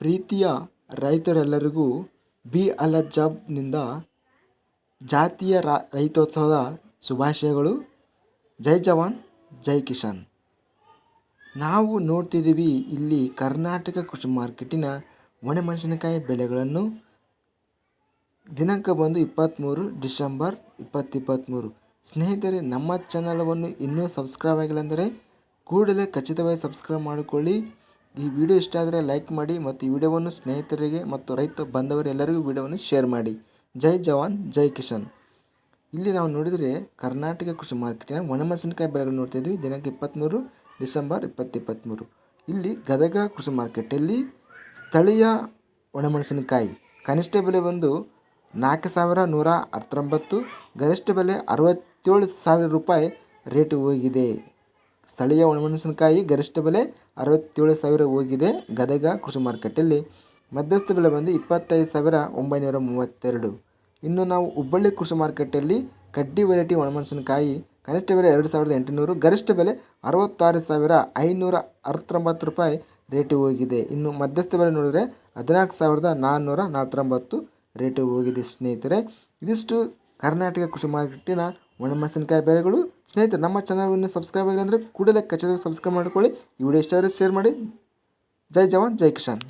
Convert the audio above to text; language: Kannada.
ಪ್ರೀತಿಯ ರೈತರೆಲ್ಲರಿಗೂ ಬಿ ಅಲ್ ಜಾತಿಯ ಜಾತೀಯ ರೈತೋತ್ಸವದ ಶುಭಾಶಯಗಳು. ಜೈ ಜವಾನ್, ಜೈ ಕಿಸಾನ್. ನಾವು ನೋಡ್ತಿದ್ದೀವಿ ಇಲ್ಲಿ ಕರ್ನಾಟಕ ಕೃಷಿ ಮಾರ್ಕೆಟಿನ ಒಣಮೆಣಸಿನಕಾಯಿ ಬೆಲೆಗಳನ್ನು ದಿನಾಂಕ ಬಂದು ಇಪ್ಪತ್ತ್ಮೂರು ಡಿಸೆಂಬರ್ ಇಪ್ಪತ್ತಿಪ್ಪತ್ತ್ಮೂರು ಸ್ನೇಹಿತರೆ, ನಮ್ಮ ಚಾನಲವನ್ನು ಇನ್ನೂ ಸಬ್ಸ್ಕ್ರೈಬ್ ಆಗಿಲ್ಲ ಅಂದರೆ ಕೂಡಲೇ ಖಚಿತವಾಗಿ ಸಬ್ಸ್ಕ್ರೈಬ್ ಮಾಡಿಕೊಳ್ಳಿ. ಈ ವಿಡಿಯೋ ಇಷ್ಟ ಆದರೆ ಲೈಕ್ ಮಾಡಿ ಮತ್ತು ಈ ವಿಡಿಯೋವನ್ನು ಸ್ನೇಹಿತರಿಗೆ ಮತ್ತು ರೈತ ಬಂಧವರೆಲ್ಲರಿಗೂ ವಿಡಿಯೋವನ್ನು ಶೇರ್ ಮಾಡಿ. ಜೈ ಜವಾನ್, ಜೈ ಕಿಶನ್ ಇಲ್ಲಿ ನಾವು ನೋಡಿದರೆ ಕರ್ನಾಟಕ ಕೃಷಿ ಮಾರ್ಕೆಟಿನ ಒಣಮೆಣಸಿನಕಾಯಿ ಬೆಲೆಗಳು ನೋಡ್ತಾ ಇದ್ವಿ. ದಿನಾಂಕ ಇಪ್ಪತ್ತ್ಮೂರು ಡಿಸೆಂಬರ್ ಇಪ್ಪತ್ತಿಪ್ಪತ್ತ್ಮೂರು ಇಲ್ಲಿ ಗದಗ ಕೃಷಿ ಮಾರ್ಕೆಟಲ್ಲಿ ಸ್ಥಳೀಯ ಒಣಮೆಣಸಿನಕಾಯಿ ಕನಿಷ್ಠ ಬೆಲೆ ಬಂದು ನಾಲ್ಕು ಸಾವಿರ ನೂರ ಹತ್ತೊಂಬತ್ತು ಗರಿಷ್ಠ ಬೆಲೆ ಅರವತ್ತೇಳು ಸಾವಿರ ರೂಪಾಯಿ ರೇಟ್ ಹೋಗಿದೆ. ಸ್ಥಳೀಯ ಒಣಮೆಣಸಿನಕಾಯಿ ಗರಿಷ್ಠ ಬೆಲೆ ಅರವತ್ತೇಳು ಸಾವಿರ ಹೋಗಿದೆ. ಗದಗ ಕೃಷಿ ಮಾರುಕಟ್ಟೆಯಲ್ಲಿ ಮಧ್ಯಸ್ಥ ಬೆಲೆ ಬಂದು ಇಪ್ಪತ್ತೈದು ಸಾವಿರ ಒಂಬೈನೂರ ಮೂವತ್ತೆರಡು. ಇನ್ನು ನಾವು ಹುಬ್ಬಳ್ಳಿ ಕೃಷಿ ಮಾರುಕಟ್ಟೆಯಲ್ಲಿ ಕಡ್ಡಿ ವೆರೈಟಿ ಒಣಮೆಣಸಿನಕಾಯಿ ಕನಿಷ್ಠ ಬೆಲೆ ಎರಡು ಸಾವಿರದ ಎಂಟುನೂರು, ಗರಿಷ್ಠ ಬೆಲೆ ಅರವತ್ತಾರು ಸಾವಿರ ಐನೂರ ಅರವತ್ತೊಂಬತ್ತು ರೂಪಾಯಿ ರೇಟು ಹೋಗಿದೆ. ಇನ್ನು ಮಧ್ಯಸ್ಥ ಬೆಲೆ ನೋಡಿದರೆ ಹದಿನಾಲ್ಕು ಸಾವಿರದ ನಾನ್ನೂರ ನಲವತ್ತೊಂಬತ್ತು ರೇಟು ಹೋಗಿದೆ ಸ್ನೇಹಿತರೆ. ಇದಿಷ್ಟು ಕರ್ನಾಟಕ ಕೃಷಿ ಮಾರುಕಟ್ಟಿನ ಒಣಮೆಣಸಿನಕಾಯಿ ಬೆಲೆಗಳು. ಸ್ನೇಹಿತರೆ, ನಮ್ಮ ಚಾನಲನ್ನು ಸಬ್ಸ್ಕ್ರೈಬ್ ಆಗಿಲ್ಲ ಅಂದರೆ ಕೂಡಲೇ ಖಚಿತವಾಗಿ ಸಬ್ಸ್ಕ್ರೈಬ್ ಮಾಡಿಕೊಳ್ಳಿ. ಈ ವಿಡಿಯೋ ಇಷ್ಟ ಆದರೆ ಶೇರ್ ಮಾಡಿ. ಜೈ ಜವಾನ್, ಜೈ ಕಿಸಾನ್.